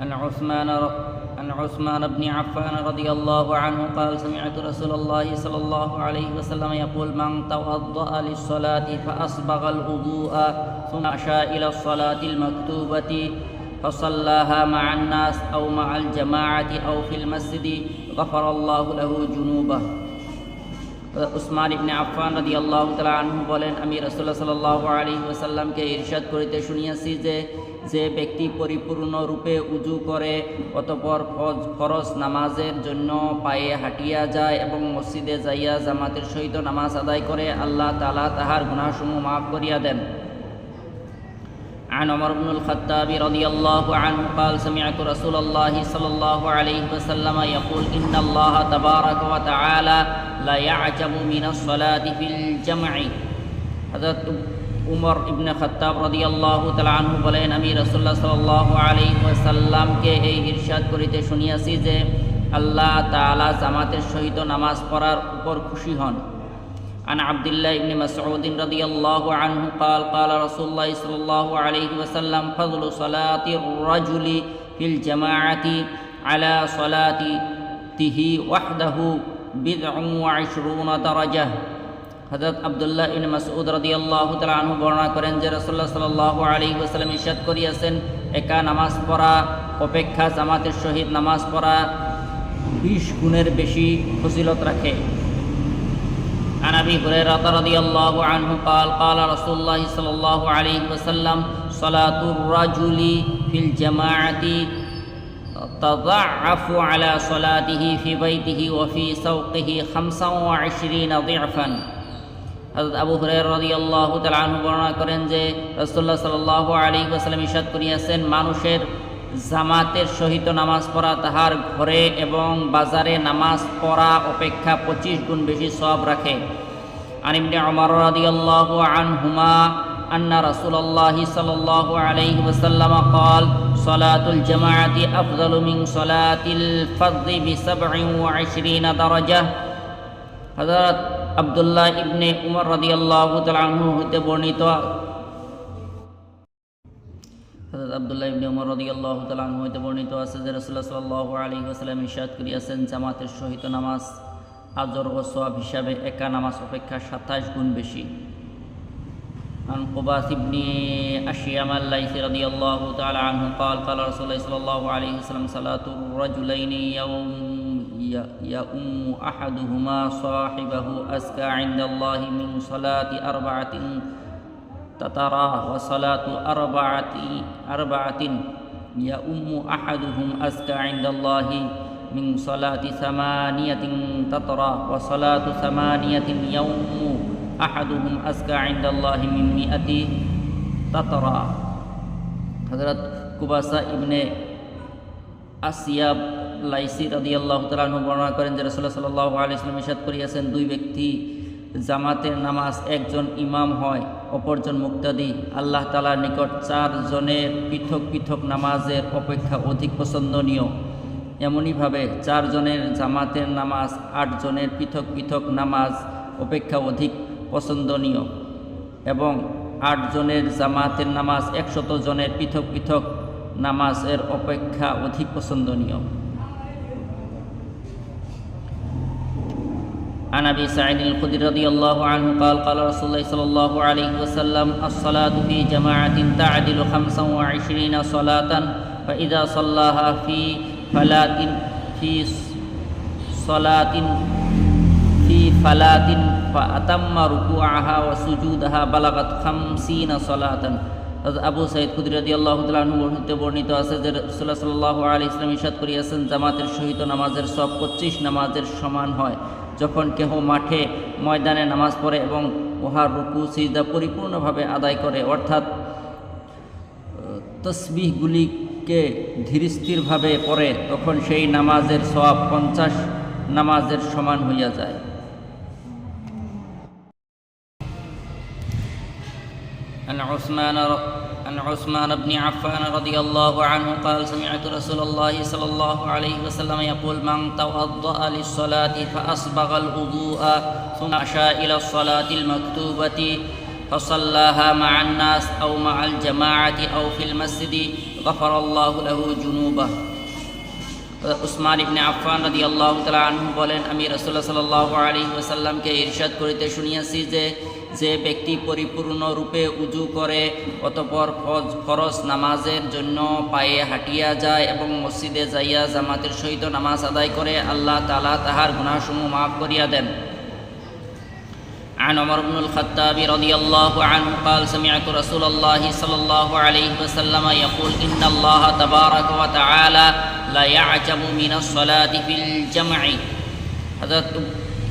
عن عثمان عن عثمان بن عفان رضي الله عنه قال سمعت رسول الله صلى الله عليه وسلم يقول من توضأ للصلاة فأسبغ الوضوء ثم مشى إلى الصلاة المكتوبة فصلاها مع الناس أو مع الجماعة أو في المسجد غفر الله له جنوبه. উসমান ইবনে আফফান রাদিয়াল্লাহু তাআলা আনহু বলেন আমি রাসূলুল্লাহ সাল্লাল্লাহু আলাইহি ওয়াসাল্লামকে ইরশাদ করিতে শুনিয়াছি যে যে ব্যক্তি পরিপূর্ণ রূপে উজু করে অতঃপর ফজ- ফরজ নামাজের জন্য পায়ে হাঁটিয়া যায় এবং মসজিদে যাইয়া জামাতের সহিত নামাজ আদায় করে আল্লাহ তাআলা তাহার গুনাহসমূহ মাফ করিয়া দেন عن عمر بن الخطاب رضي الله عنه قال سمعت رسول الله صلى الله عليه وسلم يقول إن الله تبارك وتعالى لا يعجب من الصلاة في الجمع حضرت উমর ইবনে খত্তাব রাদিয়াল্লাহু তাআলা আনহু বলেন আমি রাসূলুল্লাহ সাল্লাল্লাহু আলাইহি ওয়াসাল্লামকে এই ইরশাদ করিতে শুনিয়াছি যে আল্লাহ তাআলা জামাতের সহিত নামাজ পড়ার উপর খুশি হন عن عبد الله بن مسعود رضي الله عنه قال قال رسول الله صلى الله عليه وسلم فضل صلاة الرجل في الجماعة على صلاته وحده بضع وعشرون درجة হজরত আবদুল্লাহ ইন মাসউদ রাদিয়াল্লাহু তাআলা আনহু বর্ণনা করেন যে রাসূলুল্লাহ সাল্লাল্লাহু আলাইহি ওয়াসাল্লাম ইরশাদ করিয়াছেন একা নামাজ পড়া অপেক্ষা জামাতের সহিত নামাজ পড়া 20 গুণের বেশি ফজিলত রাখে عن ابي هريره رضي الله عنه قال قال رسول الله صلى الله عليه وسلم صلاه الرجل في الجماعه تضعف على صلاته في بيته وفي سوقه خمسا وعشرين ضعفا হযরত আবু হুরায়রা রাদিয়াল্লাহু তাআলা আনহু বর্ণনা করেন যে রাসূলুল্লাহ সাল্লাল্লাহু আলাইহি ওয়াসাল্লাম ইরশাদ করিয়াছেন মানুষের জামাতের সহিত নামাজ পড়া তাহার ঘরে এবং বাজারে নামাজ পড়া অপেক্ষা পঁচিশ গুণ বেশি সব রাখে عن ابن عمر رضي الله عنهما أن رسول الله صلى الله عليه وسلم قال صلاة الجماعة أفضل من صلاة الفرد بسبع وعشرين درجة হযরত আব্দুল্লাহ ইবনে উমর রাদিয়াল্লাহু তাআলা আনহু হতে বর্ণিত হযরত আব্দুল্লাহ ইবনে উমর রাদিয়াল্লাহু তাআলা আনহু হতে বর্ণিত আছে যে রাসূলুল্লাহ সাল্লাল্লাহু আলাইহি ওয়াসাল্লাম ইরশাদ করিয়াছেন জামাতের সহিত নামাজ আজর ও সওয়াব হিসাবে একা নামাজ অপেক্ষা 27 গুণ বেশি عن قباس بن أشيم الليثي رضي الله تعالى عنه قال قال رسول الله صلى الله عليه وسلم صلاة الرجلين يوم يؤم أحدهما صاحبه أزكى عند الله من صلاة أربعة تترى وصلاة أربعة أربعة يؤم أحدهم أزكى عند الله من صلاة ثمانية تترى وصلاة ثمانية يوم আহাদুহুম আজকা আইন্দাল্লাহ মিন মিয়াতি তাতরা। হজরত কুবাসা ইবনে আসিয়াব লাইসি রাদি আল্লাহ তালু বর্ণনা করেন যে রসুল্লাহ সাল্লাহ আলিয়াল্লাম ইসাদ করিয়াছেন, দুই ব্যক্তি জামাতের নামাজ, একজন ইমাম হয়, অপরজন মুক্তাদি। আল্লাহ তালার নিকট চারজনের পৃথক পৃথক নামাজের অপেক্ষা অধিক পছন্দনীয়। এমনইভাবে চারজনের জামাতের নামাজ আটজনের পৃথক পৃথক নামাজ অপেক্ষা অধিক পছন্দনীয় এবং আটজনের জামাতের নামাজ একশত জনের পৃথক পৃথক নামাজের অপেক্ষা অধিক পছন্দনীয় عن ابي سعيد الخدري رضي الله عنه قال قال رسول الله صلى الله عليه وسلم الصلاه في جماعه تعدل خمسا وعشرين صلاه فاذا صلاها في فلات في صلاه ফালাতিন ফাতাম্মা রুকু আহা ও সুজুদ আহা বালাগাত খামসিন সলাহাতান আবু সাইদ কুদরাদি আল্লাহ বর্ণিত বর্ণিত আছে যে রসুল্লাহ সাল্লাহ আলী ইসলাম ইসাদ করিয়াছেন, জামাতের সহিত নামাজের সব পঁচিশ নামাজের সমান হয়। যখন কেহ মাঠে ময়দানে নামাজ পড়ে এবং উহার রুকু, সিজদা পরিপূর্ণভাবে আদায় করে, অর্থাৎ তসবিহগুলিকে ধীরস্থিরভাবে পড়ে, তখন সেই নামাজের সব পঞ্চাশ নামাজের সমান হইয়া যায়। عن عثمان عن عثمان بن عفان رضي الله عنه قال سمعت رسول الله صلى الله عليه وسلم يقول من توضأ للصلاة فأسبغ الوضوء ثم مشى إلى الصلاة المكتوبة فصلاها مع الناس أو مع الجماعة أو في المسجد غفر الله له جنوبه. উসমান ইবনে আফফান রাদিয়াল্লাহু আল্লাহ আনহু বলেন, আমি রসুল্লাহ সাল্লাহ আলী ওসাল্লামকে ইরশাদ করিতে শুনিয়াছি যে যে ব্যক্তি পরিপূর্ণরূপে উজু করে অতপর ফরজ নামাজের জন্য পায়ে হাঁটিয়া যায় এবং মসজিদে যাইয়া জামাতের সহিত নামাজ আদায় করে, আল্লাহ তালা তাহার গুণাসমূহ মাফ করিয়া দেন। عن عمر بن الخطاب رضي الله عنه قال سمعت رسول الله صلى الله عليه وسلم يقول إن الله تبارك وتعالى لا يعجب من الصلاة في الجمع حضرت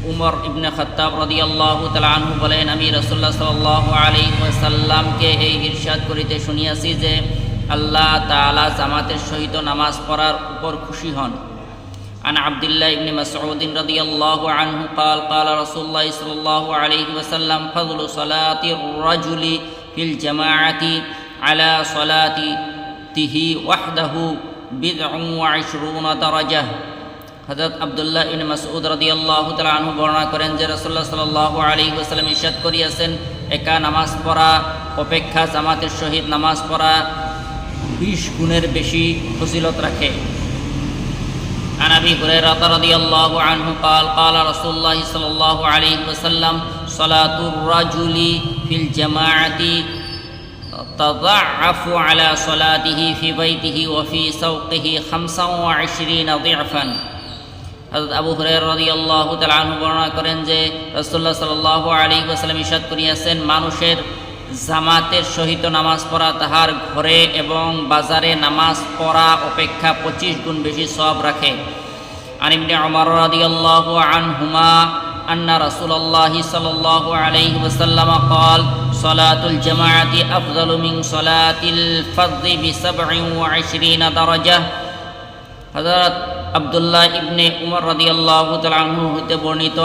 উমর ইবনে খত্তাব রদিয়াল্লাহু তাআলা আনহু বলেন আমি রাসূলুল্লাহ সাল্লাল্লাহু আলাইহি ওয়াসাল্লামকে এই ইরশাদ করিতে শুনিয়াছি যে আল্লাহ তাআলা জামাতের সহিত নামাজ পড়ার উপর খুশি হন عن عبد الله بن مسعود رضي الله عنه قال قال رسول الله صلى الله عليه وسلم فضل صلاة الرجل في الجماعة على صلاته وحده بضع وعشرون درجة হজরত আবদুল্লাহ ইবনে মাসউদ রাদিয়াল্লাহু তাআলা আনহু বর্ণনা করেন যে রাসূলুল্লাহ সাল্লাল্লাহু আলাইহি ওয়াসাল্লাম ইরশাদ করিয়াছেন একা নামাজ পড়া অপেক্ষা জামাতের সহিত নামাজ পড়া 20 গুণের বেশি ফজিলত রাখে عن ابي هريره رضي الله عنه قال قال رسول الله صلى الله عليه وسلم صلاه الرجل في الجماعه تضعف على صلاته في بيته وفي سوقه خمسا وعشرين ضعفا হযরত আবু হুরায়রা রাদিয়াল্লাহু তাআলা আনহু বর্ণনা করেন যে রাসূলুল্লাহ সাল্লাল্লাহু আলাইহি ওয়াসাল্লাম ইরশাদ করিয়াছেন মানুষের জামাতের সহিত নামাজ পড়া তাহার ঘরে এবং বাজারে নামাজ পড়া অপেক্ষা পঁচিশ গুণ বেশি সব রাখে عن ابن عمر رضي الله عنهما أن رسول الله صلى الله عليه وسلم قال صلاة الجماعة أفضل من صلاة الفرد بسبع وعشرين درجة হযরত আব্দুল্লাহ ইবনে উমর রাদিয়াল্লাহু তাআলা আনহু হতে বর্ণিত